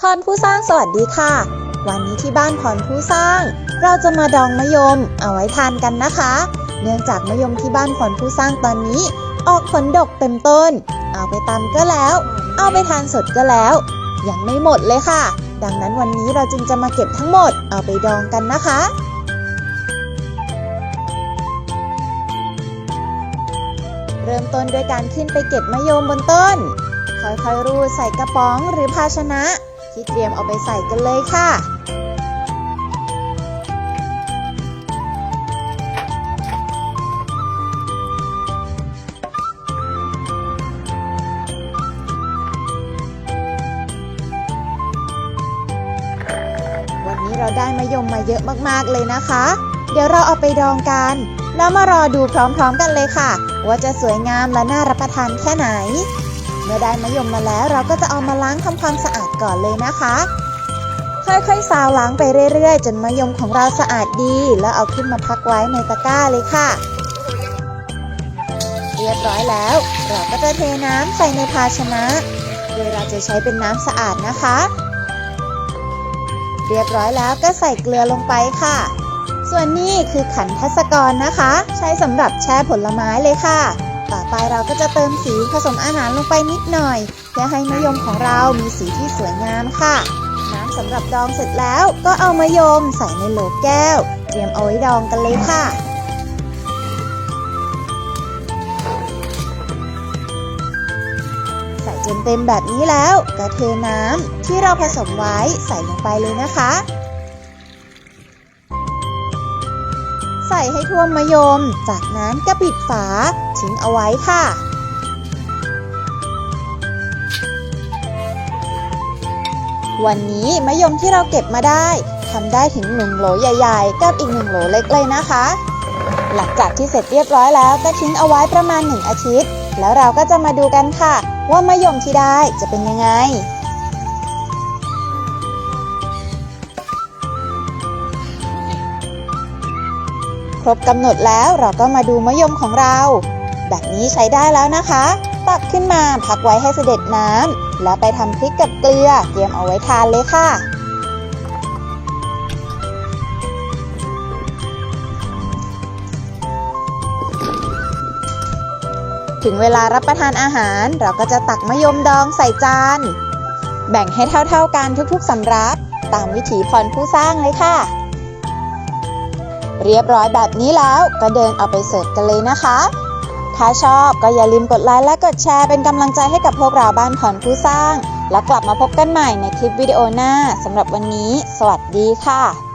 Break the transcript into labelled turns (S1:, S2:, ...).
S1: พรผู้สร้างสวัสดีค่ะ วันนี้ที่บ้านพรผู้สร้าง เราจะมาดองมะยมเอาไว้ทานกันนะคะ เนื่องจากมะยมที่บ้านพรผู้สร้างตอนนี้ ออกผลดกเต็มต้น เอาไปตำก็แล้ว เอาไปทานสดก็แล้ว ยังไม่หมดเลยค่ะ ดังนั้นวันนี้เราจึงจะมาเก็บทั้งหมดเอาไปดองกันนะคะเริ่มต้นด้วยการขึ้นไปเก็บมะยมบนต้น ค่อยๆรูดใส่กระป๋องหรือภาชนะ ที่เตรียมเอาไปใส่กันเลยค่ะวันนี้เราได้มะยมมาเยอะมากๆเลยนะคะ เดี๋ยวเราเอาไปดองกัน แล้วมารอดูพร้อมๆกันเลยค่ะ ว่าจะสวยงามและน่ารับประทานแค่ไหน เมื่อได้มะยมมาแล้วเราก็จะเอามาล้างทำความสะอาดก่อนเลยนะคะ ค่อยๆซาวล้างไปเรื่อยๆ จนมะยมของเราสะอาดดี แล้วเอาขึ้นมาพักไว้ในตะกร้าเลยค่ะ เรียบร้อยแล้ว เราก็จะเทน้ำใส่ในภาชนะ โดยเราจะใช้เป็นน้ำสะอาดนะคะ เรียบร้อยแล้วก็ใส่เกลือลงไปค่ะ ส่วนนี้คือขันทัศกรนะคะ ใช้สำหรับแช่ผลไม้เลยค่ะ ต่อไปเราก็จะเติมสีผสมอาหารลงไปนิดหน่อย เพื่อให้มะยมของเรามีสีที่สวยงามค่ะ น้ำสำหรับดองเสร็จแล้วก็เอามะยมใส่ในโหลแก้ว เตรียมเอาไว้ดองกันเลยค่ะใส่จนเต็มแบบนี้แล้วก็เทน้ำที่เราผสมไว้ใส่ลงไปเลยนะคะ ใส่ให้ท่วมมะยม จากนั้นก็ปิดฝาทิ้งเอาไว้ค่ะ วันนี้มะยมที่เราเก็บมาได้ทำได้ถึงหนึ่งโหลใหญ่ๆ กับอีกหนึ่งโหลเล็กเลยนะคะ หลังจากที่เสร็จเรียบร้อยแล้วก็ทิ้งเอาไว้ประมาณหนึ่งอาทิตย์ แล้วเราก็จะมาดูกันค่ะ ว่ามะยมที่ได้จะเป็นยังไง ครบกำหนดแล้วเราก็มาดูมะยมของเรา แบบนี้ใช้ได้แล้วนะคะ ตักขึ้นมาพักไว้ให้เสด็จน้ำแล้วไปทำพริกกับเกลือเตรียมเอาไว้ทานเลยค่ะถึงเวลารับประทานอาหารเราก็จะตักมะยมดองใส่จาน แบ่งให้เท่าๆกันทุกๆสำรับ ตามวิถีพรผู้สร้างเลยค่ะ เรียบร้อยแบบนี้แล้วก็เดินเอาไปเสิร์ฟกันเลยนะคะ ถ้าชอบก็อย่าลืมกดไลค์และกดแชร์เป็นกำลังใจให้กับพวกเราบ้านผ่อนผู้สร้าง แล้วกลับมาพบกันใหม่ในคลิปวิดีโอหน้าสำหรับวันนี้ สวัสดีค่ะ